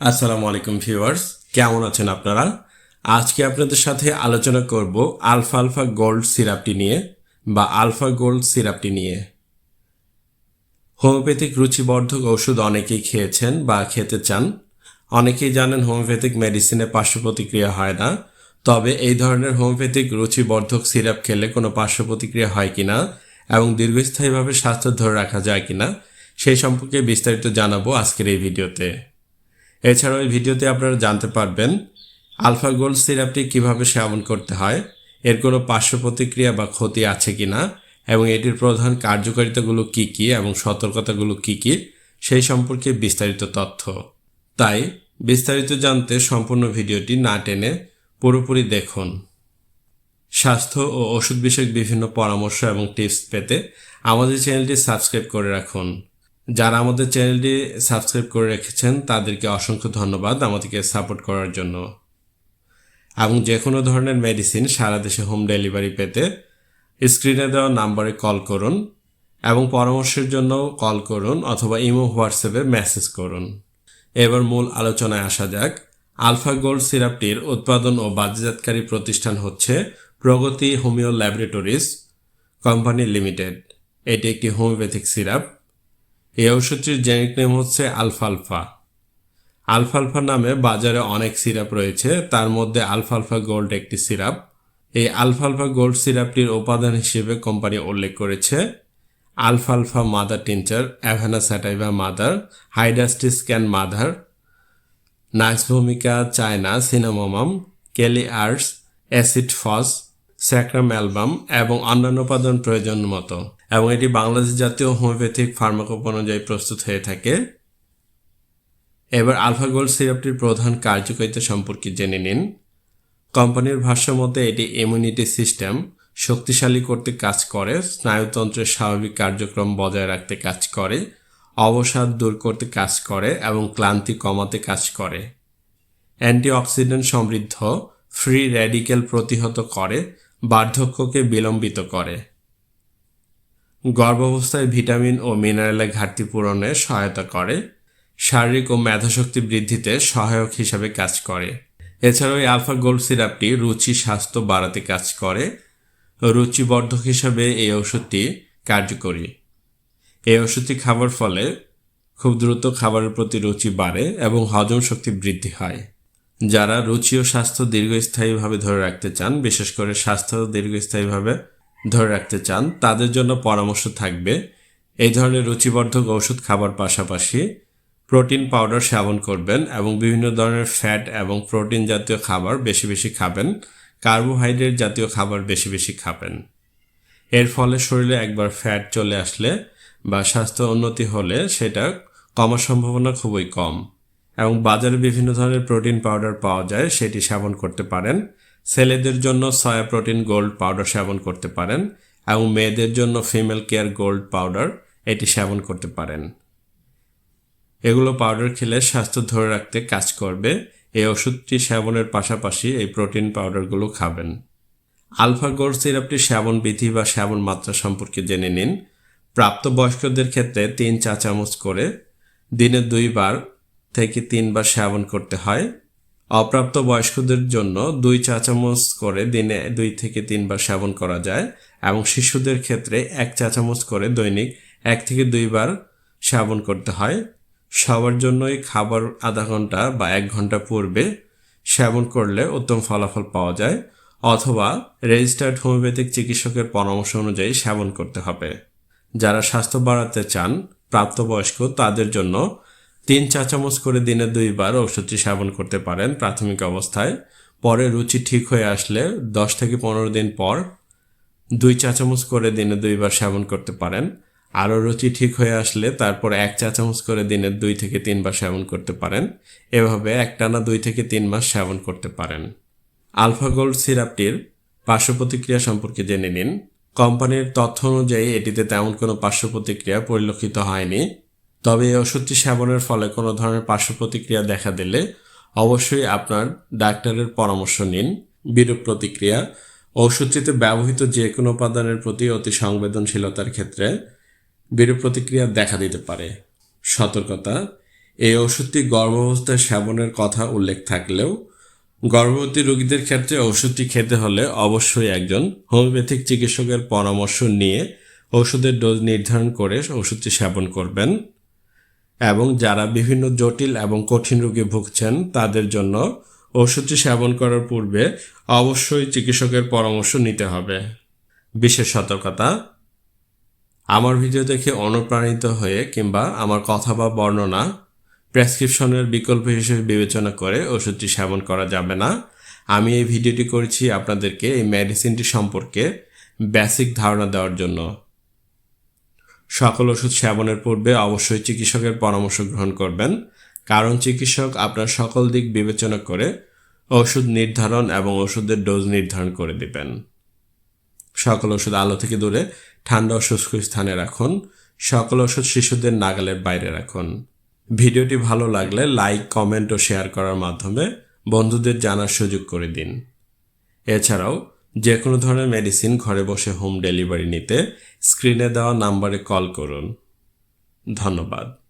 আসসালামু আলাইকুম ভিউয়ার্স, কেমন আছেন আপনারা? আজকে আপনাদের সাথে আলোচনা করব আলফা আলফা গোল্ড সিরাপটি নিয়ে বা আলফা গোল্ড সিরাপটি নিয়ে। হোমিওপ্যাথিক রুচিবর্ধক ওষুধ অনেকেই খেয়েছেন বা খেতে চান। অনেকেই জানেন হোমিওপ্যাথিক মেডিসিনে পার্শ্ব প্রতিক্রিয়া হয় না। তবে এই ধরনের হোমিওপ্যাথিক রুচিবর্ধক সিরাপ খেলে কোনো পার্শ্ব প্রতিক্রিয়া হয় কিনা এবং দীর্ঘস্থায়ীভাবে স্বাস্থ্য ধরে রাখা যায় কিনা, সেই সম্পর্কে বিস্তারিত জানাব আজকের এই ভিডিওতে। এছাড়াও এই ভিডিওতে আপনারা জানতে পারবেন, আলফা গোল্ড সিরাপটি কীভাবে সেবন করতে হয়, এর কোনো পার্শ্ব প্রতিক্রিয়া বা ক্ষতি আছে কি না এবং এটির প্রধান কার্যকারিতাগুলো কি কি এবং সতর্কতাগুলো কি কি, সেই সম্পর্কে বিস্তারিত তথ্য। তাই, বিস্তারিত জানতে সম্পূর্ণ ভিডিওটি না টেনে পুরোপুরি দেখুন। স্বাস্থ্য ও ওষুধ বিষয়ক বিভিন্ন পরামর্শ এবং টিপস পেতে আমাদের চ্যানেলটি সাবস্ক্রাইব করে রাখুন। যারা আমাদের চ্যানেলটি সাবস্ক্রাইব করে রেখেছেন, তাদেরকে অসংখ্য ধন্যবাদ আমাদেরকে সাপোর্ট করার জন্য। এবং যে কোনো ধরনের মেডিসিন সারা দেশে হোম ডেলিভারি পেতে স্ক্রিনে দেওয়া নাম্বারে কল করুন এবং পরামর্শের জন্য কল করুন অথবা ইমো হোয়াটসঅ্যাপে মেসেজ করুন। এবার মূল আলোচনায় আসা যাক। আলফা গোল্ড সিরাপটির উৎপাদন ও বাজারজাতকারী প্রতিষ্ঠান হচ্ছে Pragati homeo laboratories company limited. এটি একটি হোমিওপ্যাথিক সিরাপ। এই ওষুধটির জেনিক নেম হচ্ছে আলফালফা। আলফালফা নামে বাজারে অনেক সিরাপ রয়েছে, তার মধ্যে আলফালফা গোল্ড একটি সিরাপ। এই আলফালফা গোল্ড সিরাপটির উপাদান হিসেবে কোম্পানি উল্লেখ করেছে, আলফালফা mother tincture, avena sativa mother hydrastis can mother, নাইসভূমিকা, china, cinnamomum, Kelly arts acid phos sacrum album এবং অন্যান্য উপাদান প্রয়োজন মতো। এবং এটি বাংলাদেশ জাতীয় হোমিওপ্যাথিক ফার্মাকোপ অনুযায়ী প্রস্তুত হয়ে থাকে। এবার আলফা গোল্ড সিরাপটির প্রধান কার্যকারিতা সম্পর্কে জেনে নিন। কোম্পানির ভাষ্য মতে এটি ইমিউনিটি সিস্টেম শক্তিশালী করতে কাজ করে, স্নায়ুতন্ত্রের স্বাভাবিক কার্যক্রম বজায় রাখতে কাজ করে, অবসাদ দূর করতে কাজ করে এবং ক্লান্তি কমাতে কাজ করে। অ্যান্টিঅক্সিডেন্ট সমৃদ্ধ, ফ্রি র্যাডিক্যাল প্রতিহত করে বার্ধক্যকে বিলম্বিত করে। গর্ভাবস্থায় ভিটামিন ও মিনারেলের ঘাটতি পূরণে সহায়তা করে। শারীরিক ও মেধাশক্তি বৃদ্ধিতে সহায়ক হিসাবে কাজ করে। এছাড়াও এই আলফা গোল্ড সিরাপটি রুচি স্বাস্থ্য বাড়াতে কাজ করে। রুচিবর্ধক হিসাবে এই ওষুধটি কার্যকরী। এই ওষুধটি খাবার ফলে খুব দ্রুত খাবারের প্রতি রুচি বাড়ে এবং হজম শক্তি বৃদ্ধি হয়। যারা রুচি ও স্বাস্থ্য দীর্ঘস্থায়ীভাবে ধরে রাখতে চান, বিশেষ করে স্বাস্থ্য দীর্ঘস্থায়ীভাবে ধরে রাখতে চান, তাদের জন্য পরামর্শ থাকবে এই ধরনের রুচিবর্ধক ওষুধ খাবার পাশাপাশি প্রোটিন পাউডার সেবন করবেন এবং বিভিন্ন ধরনের ফ্যাট এবং প্রোটিন জাতীয় খাবার বেশি বেশি খাবেন, কার্বোহাইড্রেট জাতীয় খাবার বেশি বেশি খাবেন। এর ফলে শরীরে একবার ফ্যাট চলে আসলে বা স্বাস্থ্য উন্নতি হলে সেটা কমার সম্ভাবনা খুবই কম। এবং বাজারে বিভিন্ন ধরনের প্রোটিন পাউডার পাওয়া যায়, সেটি সেবন করতে পারেন। ছেলেদের জন্য সয়া প্রোটিন গোল্ড পাউডার সেবন করতে পারেন এবং মেয়েদের জন্য ফিমেল কেয়ার গোল্ড পাউডার এটি সেবন করতে পারেন। এগুলো পাউডার খেলে স্বাস্থ্য ধরে রাখতে কাজ করবে। এই ওষুধটি সেবনের পাশাপাশি এই প্রোটিন পাউডারগুলো খাবেন। আলফা গোল্ড সিরাপটি সেবন বিধি বা সেবন মাত্রা সম্পর্কে জেনে নিন। প্রাপ্তবয়স্কদের ক্ষেত্রে তিন চা চামচ করে দিনে দুইবার থেকে তিনবার সেবন করতে হয়। অপ্রাপ্ত বয়স্কদের জন্য দুই চা চামচ করে দিনে দুই থেকে তিনবার সেবন করা যায় এবং শিশুদের ক্ষেত্রে এক চা চামচ করে দৈনিক এক থেকে দুইবার সেবন করতে হয়। সবার জন্যই খাবার আধা ঘণ্টা বা এক ঘণ্টা পূর্বে সেবন করলে উত্তম ফলাফল পাওয়া যায় অথবা রেজিস্টার্ড হোমিওপ্যাথিক চিকিৎসকের পরামর্শ অনুযায়ী সেবন করতে হবে। যারা স্বাস্থ্য বাড়াতে চান প্রাপ্তবয়স্ক তাদের জন্য তিন চা চামচ করে দিনে দুইবার ওষুধটি সেবন করতে পারেন প্রাথমিক অবস্থায়। পরে রুচি ঠিক হয়ে আসলে দশ থেকে পনেরো দিন পর দুই চা চামচ করে দিনে দুইবার সেবন করতে পারেন। আরও রুচি ঠিক হয়ে আসলে তারপর এক চা চামচ করে দিনে দুই থেকে তিনবার সেবন করতে পারেন। এভাবে একটানা দুই থেকে তিন মাস সেবন করতে পারেন। আলফা গোল্ড সিরাপটির পার্শ্ব প্রতিক্রিয়া সম্পর্কে জেনে নিন। কোম্পানির তথ্য অনুযায়ী এটিতে তেমন কোনো পার্শ্ব প্রতিক্রিয়া পরিলক্ষিত হয়নি। তবে এই ওষুধটি সেবনের ফলে কোনো ধরনের পার্শ্ব প্রতিক্রিয়া দেখা দিলে অবশ্যই আপনার ডাক্তারের পরামর্শ নিন। বিরূপ প্রতিক্রিয়া ওষুধটিতে ব্যবহৃত যে কোনো উপাদানের প্রতি অতি সংবেদনশীলতার ক্ষেত্রে বিরূপ প্রতিক্রিয়া দেখা দিতে পারে। সতর্কতা, এই ওষুধটি গর্ভাবস্থায় সেবনের কথা উল্লেখ থাকলেও গর্ভবতী রোগীদের ক্ষেত্রে ওষুধটি খেতে হলে অবশ্যই একজন হোমিওপ্যাথিক চিকিৎসকের পরামর্শ নিয়ে ওষুধের ডোজ নির্ধারণ করে ওষুধটি সেবন করবেন। এবং যারা বিভিন্ন জটিল এবং কঠিন রোগে ভুগছেন, তাদের জন্য ওষুধটি সেবন করার পূর্বে অবশ্যই চিকিৎসকের পরামর্শ নিতে হবে। বিশেষ সতর্কতা, আমার ভিডিও দেখে অনুপ্রাণিত হয়ে কিংবা আমার কথা বা বর্ণনা প্রেসক্রিপশনের বিকল্প হিসেবে বিবেচনা করে ওষুধটি সেবন করা যাবে না। আমি এই ভিডিওটি করেছি আপনাদেরকে এই মেডিসিনটি সম্পর্কে বেসিক ধারণা দেওয়ার জন্য। সকল ওষুধ সেবনের পূর্বে অবশ্যই চিকিৎসকের পরামর্শ গ্রহণ করবেন। কারণ চিকিৎসক আপনার সকল দিক বিবেচনা করে ওষুধ নির্ধারণ এবং ওষুধের ডোজ নির্ধারণ করে দিবেন। সকল ওষুধ আলো থেকে দূরে, ঠান্ডা ও শুষ্ক স্থানে রাখুন। সকল ওষুধ শিশুদের নাগালের বাইরে রাখুন। ভিডিওটি ভালো লাগলে লাইক, কমেন্ট ও শেয়ার করার মাধ্যমে বন্ধুদের জানার সুযোগ করে দিন। এছাড়াও যে কোনো ধরনের মেডিসিন ঘরে বসে হোম ডেলিভারি নিতে স্ক্রিনে দেওয়া নাম্বারে কল করুন। ধন্যবাদ।